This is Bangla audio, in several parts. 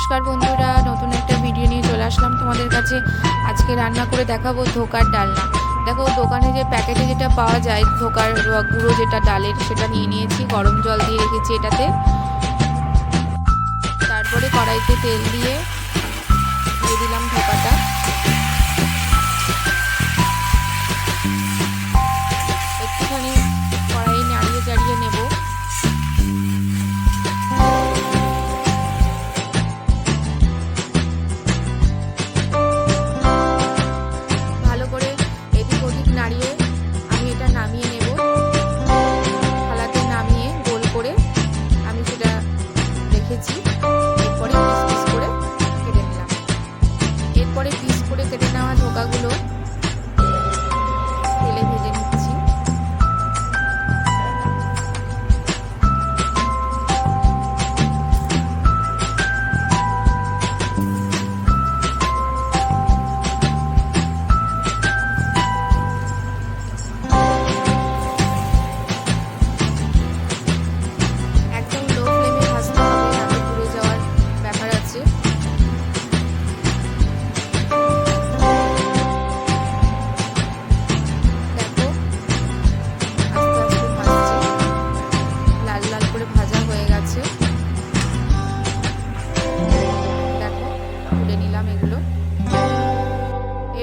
নমস্কার বন্ধুরা, নতুন একটা ভিডিও নিয়ে চলে আসলাম তোমাদের কাছে। আজকে রান্না করে দেখাবো ধোকার ডালনা। দেখো, দোকানে যে প্যাকেটে যেটা পাওয়া যায়, ধোকার গুঁড়ো যেটা ডালের, সেটা নিয়ে নিয়েছি। গরম জল দিয়ে রেখেছি এটাতে। তারপরে কড়াইতে তেল দিয়ে দিয়ে দিলাম ধোকাটা।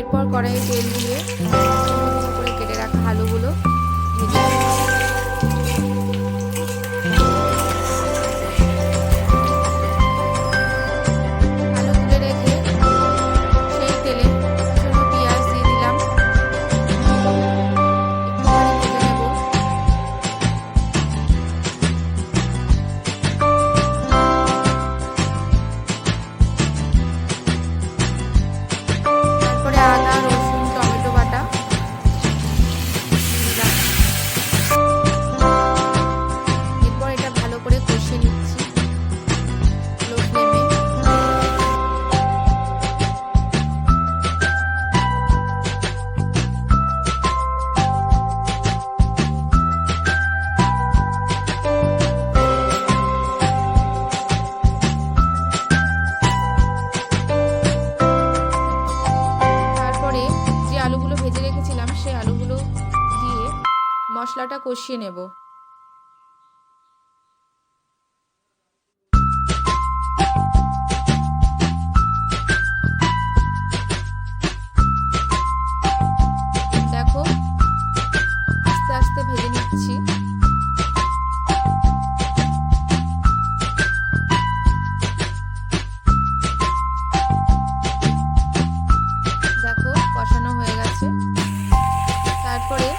এরপর কড়াইয়ে তেল দিয়ে মশলাটা কষিয়ে নেব। দেখো আস্তে আস্তে ভেজে নিচ্ছি। দেখো কষানো হয়ে গেছে। তারপরে